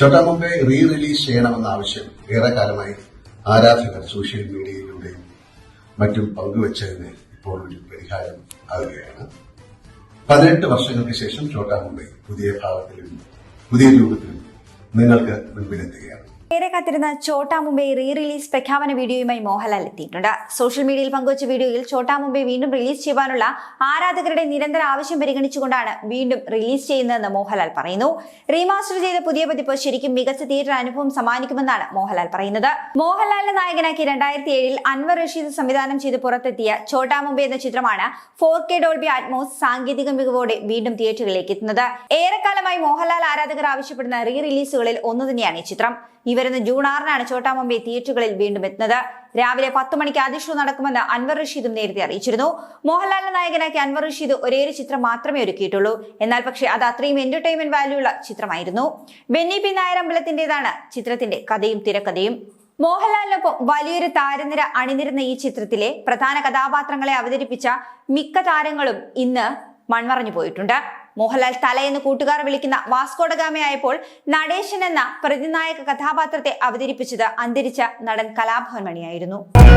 Chhota Mumbai re release ചെയ്യണമെന്ന ആവശ്യം ഏറെക്കാലമായി ആരാധകർ സോഷ്യൽ മീഡിയയിലൂടെയും മറ്റും പങ്കുവച്ചതിന് ഇപ്പോൾ ഒരു പരിഹാരം ആകുകയാണ്. പതിനെട്ട് വർഷങ്ങൾക്ക് ശേഷം ചോട്ടാ മുംബൈ പുതിയ ഭാവത്തിലും പുതിയ രൂപത്തിലും നിങ്ങൾക്ക് മുൻപിലെത്തുകയാണ്. ഏറെ കാത്തിരുന്ന ചോട്ടാ മുംബൈ റീ റിലീസ് പ്രഖ്യാപന വീഡിയോയുമായി മോഹൻലാൽ എത്തിയിട്ടുണ്ട്. സോഷ്യൽ മീഡിയയിൽ പങ്കുവച്ച വീഡിയോയിൽ ചോട്ടാ മുംബൈ വീണ്ടും റിലീസ് ചെയ്യാനുള്ള ആരാധകരുടെ നിരന്തര ആവശ്യം പരിഗണിച്ചുകൊണ്ടാണ് വീണ്ടും റിലീസ് ചെയ്യുന്നതെന്ന് മോഹൻലാൽ പറയുന്നു. റീമാസ്റ്റർ ചെയ്ത പുതിയ പതിപ്പ് ശരിക്കും മികച്ച തിയേറ്റർ അനുഭവം സമ്മാനിക്കുമെന്നാണ് മോഹൻലാൽ പറയുന്നത്. മോഹൻലാലിനെ നായകനാക്കി രണ്ടായിരത്തി ഏഴിൽ അൻവർ റഷീദ് സംവിധാനം ചെയ്ത് പുറത്തെത്തിയ ചോട്ടാ മുംബൈ എന്ന ചിത്രമാണ് ഫോർ കെ ഡോൾബി അറ്റ്മോസ് സാങ്കേതിക മികവോടെ വീണ്ടും തിയേറ്ററുകളിലേക്ക് എത്തുന്നത്. ഏറെക്കാലമായി മോഹൻലാൽ ആരാധകർ ആവശ്യപ്പെടുന്ന റീ റിലീസുകളിൽ ഒന്ന് തന്നെയാണ് ഈ ചിത്രം. ഈ വരുന്ന ജൂൺ ആറിനാണ് ചോട്ടാ മുംബൈ തിയേറ്ററുകളിൽ വീണ്ടും എത്തുന്നത്. രാവിലെ പത്ത് മണിക്ക് ആദ്യ ഷോ നടക്കുമെന്ന് അൻവർ റഷീദും നേരത്തെ അറിയിച്ചിരുന്നു. മോഹൻലാലിന്റെ നായകനാക്കി അൻവർ റഷീദ് ഒരേ ചിത്രം മാത്രമേ ഒരുക്കിയിട്ടുള്ളൂ. എന്നാൽ പക്ഷേ അത് അത്രയും എന്റർടൈൻമെന്റ് വാല്യൂ ഉള്ള ചിത്രമായിരുന്നു. ബെന്നി പി നായർ അമ്പലത്തിന്റേതാണ് ചിത്രത്തിന്റെ കഥയും തിരക്കഥയും. മോഹൻലാലിനൊപ്പം വലിയൊരു താരനിര അണിനിരുന്ന ഈ ചിത്രത്തിലെ പ്രധാന കഥാപാത്രങ്ങളെ അവതരിപ്പിച്ച മിക്ക താരങ്ങളും ഇന്ന് മൺമറഞ്ഞു പോയിട്ടുണ്ട്. മോഹൻലാൽ തലയെന്ന് കൂട്ടുകാർ വിളിക്കുന്ന വാസ്കോഡഗാമയായപ്പോൾ നടേശൻ എന്ന പ്രതിനായക കഥാപാത്രത്തെ അവതരിപ്പിച്ചത് അന്തരിച്ച നടൻ കലാഭവൻ മണിയായിരുന്നു.